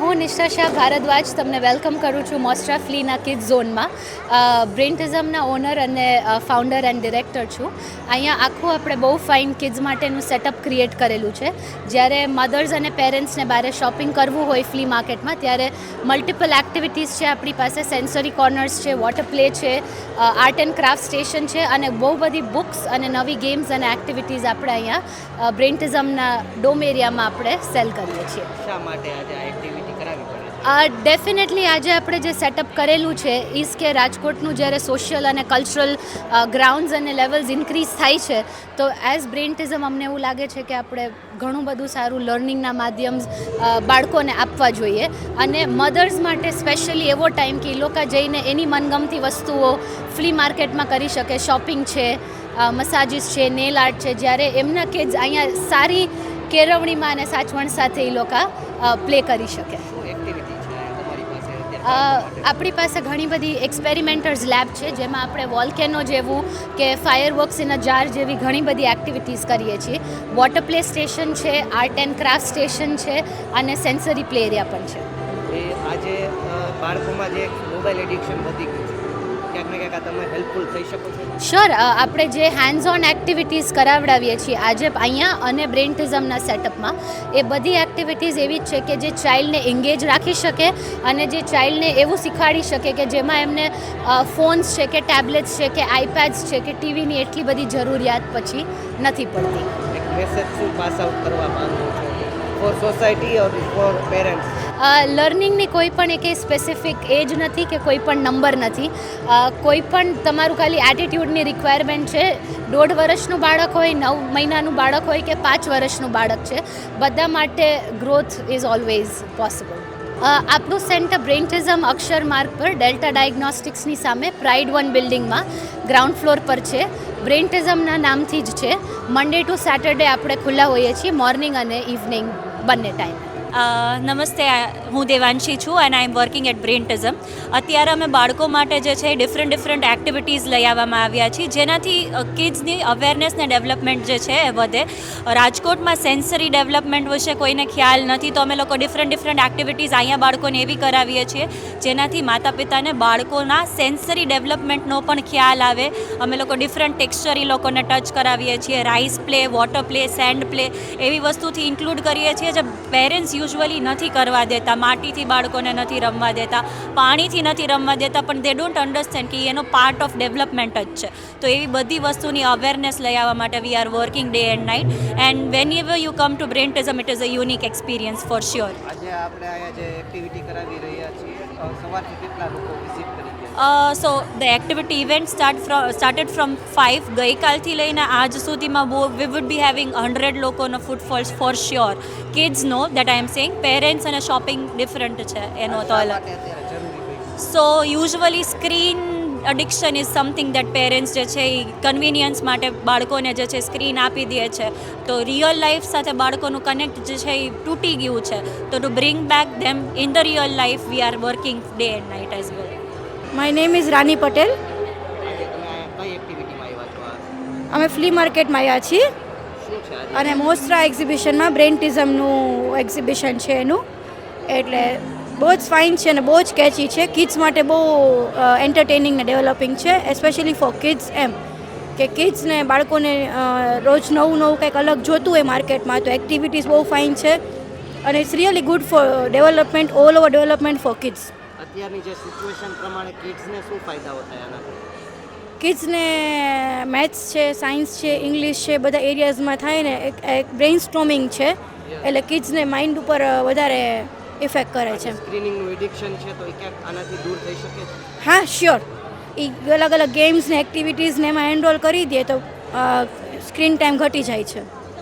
હું નિષ્ઠા શાહ ભારદ્વાજ તમને વેલકમ કરું છું મોસ્ટ્રા ફ્લીના કિડ ઝોનમાં. બ્રેન્ટિઝમના ઓનર અને ફાઉન્ડર એન્ડ ડિરેક્ટર છું. અહીંયા આખું આપણે બહુ ફાઇન કિડ્સ માટેનું સેટઅપ ક્રિએટ કરેલું છે. જ્યારે મધર્સ અને પેરેન્ટ્સને બારે શોપિંગ કરવું હોય ફ્લી માર્કેટમાં ત્યારે મલ્ટિપલ એક્ટિવિટીઝ છે આપણી પાસે. સેન્સરી કોર્નર્સ છે વોટર પ્લે છે આર્ટ એન્ડ ક્રાફ્ટ સ્ટેશન છે અને બહુ બધી બુક્સ અને નવી ગેમ્સ અને એક્ટિવિટીઝ આપણે અહીંયા બ્રેન્ટિઝમના ડોમ એરિયામાં આપણે સેલ કરીએ છીએ. શા માટે આજે એક્ટિવિટી ડેફિનેટલી આજે આપણે જે સેટઅપ કરેલું છે ઇઝ કે રાજકોટનું જ્યારે સોશિયલ અને કલ્ચરલ ગ્રાઉન્ડ્સ અને લેવલ્સ ઇન્ક્રીઝ થાય છે, તો એઝ બ્રેન્ટિઝમ અમને એવું લાગે છે કે આપણે ઘણું બધું સારું લર્નિંગના માધ્યમ બાળકોને આપવા જોઈએ. અને મધર્સ માટે સ્પેશિયલી એવો ટાઈમ કે એ લોકો જઈને એની મનગમતી વસ્તુઓ ફ્લી માર્કેટમાં કરી શકે. શોપિંગ છે મસાજીસ છે નેલ આર્ટ છે, જ્યારે એમના કિડ્સ અહીંયા સારી કેળવણીમાં અને સાચવણ સાથે એ લોકો પ્લે કરી શકે. એક્ટિવિટી છે આ તમારી પાસે અ, અત્યારે બાળકો માટે? આપણી પાસે ઘણી બધી એક્સપેરિમેન્ટર્સ લેબ છે, જેમાં આપણે વોલ્કેનો જેવું કે ફાયરવર્ક્સ ઇન અ જાર જેવી ઘણી બધી એક્ટિવિટીઝ કરીએ છીએ. વોટર પ્લે સ્ટેશન છે આર્ટ એન્ડ ક્રાફ્ટ સ્ટેશન છે અને સેન્સરી પ્લે એરિયા પણ છે. આજે બાળકોમાં જે મોબાઈલ એડિક્શન વધી ગયું છે. ક્યાંક ને ક્યાંક તમે હેલ્પફુલ થઈ શકો છો. શ્યોર આપણે જે હેન્ડ્સ ઓન એક્ટિવિટીઝ કરાવડાવીએ છીએ આજે અહીંયા અને બ્રેન્ટિઝમના સેટઅપમાં એ બધી એક્ટિવિટીઝ એવી જ છે કે જે ચાઇલ્ડને એન્ગેજ રાખી શકે અને જે ચાઇલ્ડને એવું શીખવાડી શકે કે જેમાં એમને ફોન્સ છે કે ટેબ્લેટ્સ છે કે આઈપેડ્સ છે કે ટીવીની એટલી બધી જરૂરિયાત પછી નથી પડતી. મેસેજ શું પાસ આઉટ કરવા માંગો છો? For society or for parents લર્નિંગની કોઈ પણ એક સ્પેસિફિક એજ નથી કે કોઈ પણ નંબર નથી. કોઈ પણ તમારું ખાલી એટીટ્યૂડની રિક્વાયરમેન્ટ છે. દોઢ વર્ષનું બાળક હોય, નવ મહિનાનું બાળક હોય કે પાંચ વર્ષનું બાળક છે. બધા માટે ગ્રોથ ઇઝ ઓલવેઝ પોસિબલ આપણું સેન્ટર બ્રેન્ટિઝમ અક્ષર માર્ગ પર ડેલ્ટા ડાયગ્નોસ્ટિક્સની સામે પ્રાઇડ વન બિલ્ડિંગમાં ગ્રાઉન્ડ ફ્લોર પર છે. બ્રેન્ટિઝમના નામથી જ છે. મંડે ટુ સેટરડે આપણે ખુલ્લા હોઈએ છીએ મોર્નિંગ અને ઇવનિંગ બંને ટાઈમ નમસ્તે હું દેવાંશી છું and I am working at Brentism અત્યારે અમે બાળકો માટે જે છે ડિફરન્ટ ડિફરન્ટ એક્ટિવિટીઝ લઈ આવવામાં આવ્યા છીએ. જેનાથી કિડ્સની અવેરનેસ ને ડેવલપમેન્ટ જે છે, એ વધે. રાજકોટમાં સેન્સરી ડેવલપમેન્ટ વિશે કોઈને ખ્યાલ નથી, તો અમે લોકો ડિફરન્ટ ડિફરન્ટ એક્ટિવિટીઝ અહીંયા બાળકોને એવી કરાવીએ છીએ, જેનાથી માતા પિતાને બાળકોના સેન્સરી ડેવલપમેન્ટનો પણ ખ્યાલ આવે. અમે લોકો ડિફરન્ટ ટેક્સચર એ લોકોને ટચ કરાવીએ છીએ. Rice play water play sand play એવી વસ્તુથી ઇન્ક્લુડ કરીએ છીએ, જે પેરેન્ટ્સ યુઝ્યુઅલી નથી કરવા દેતા, માટીથી બાળકોને નથી રમવા દેતા, પાણીથી નથી રમવા દેતા, પણ દે ડોન્ટ અન્ડરસ્ટેન્ડ કે એનો પાર્ટ ઓફ ડેવલપમેન્ટ જ છે. તો એવી બધી વસ્તુની અવેરનેસ લઈ આવવા માટે we are working day and night and whenever you come to Brentism it is a unique experience for sure આજે આપણે અહીંયા જે એક્ટિવિટી કરાવી રહ્યા છીએ સવારથી કેટલા લોકો વિઝિટ કરી ગયા so the activity event start from started from five ગઈકાલથી લઈને આજ સુધીમાં બહુ we would be having hundred લોકોનો footfalls for sure kids know that I am saying parents અને શોપિંગ ડિફરન્ટ છે એનો તો અલગ. So usually screen addiction is something that parents જે છે એ કન્વિનિયન્સ માટે બાળકોને જે છે સ્ક્રીન આપી દે છે. તો રિયલ લાઈફ સાથે બાળકોનું કનેક્ટ જે છે એ તૂટી ગયું છે. તો to bring back them in the real life we are working day and night as well my name is Rani Patel અમે ફ્લી માર્કેટમાં આવ્યા છીએ અને મોસ્ટ્રા એક્ઝિબિશનમાં બ્રેન્ટિઝમનું એક્ઝિબિશન છે એનું. એટલે બહુ જ ફાઇન છે અને બહુ જ કેચી છે. કિડ્સ માટે બહુ એન્ટરટેનિંગ ને ડેવલપિંગ છે એસ્પેશિયલી ફોર કિડ્સ એમ. કે કિડ્સને બાળકોને રોજ નવું નવું કંઈક અલગ જોતું હોય માર્કેટમાં તો એક્ટિવિટીઝ બહુ ફાઇન છે. અને it's really good for development all over development for kids અત્યારની જે સિચ્યુએશન પ્રમાણે કિડ્સને શું ફાયદાઓ થયા કિડ્સને મેથ્સ છે સાયન્સ છે ઇંગ્લિશ છે બધા એરિયાઝમાં થાય ને એક બ્રેઇન સ્ટ્રોમિંગ છે. એટલે કિડ્સને માઇન્ડ ઉપર વધારે ઇફેક્ટ કરે છે. સ્ક્રીનિંગનું એડિક્શન છે તો એ ક્યાંક આનાથી દૂર થઈ શકે છે? હા શ્યોર એ અલગ અલગ ગેમ્સ ને એક્ટિવિટીઝને એમાં એનરોલ કરી દે તો સ્ક્રીન ટાઈમ ઘટી જાય છે.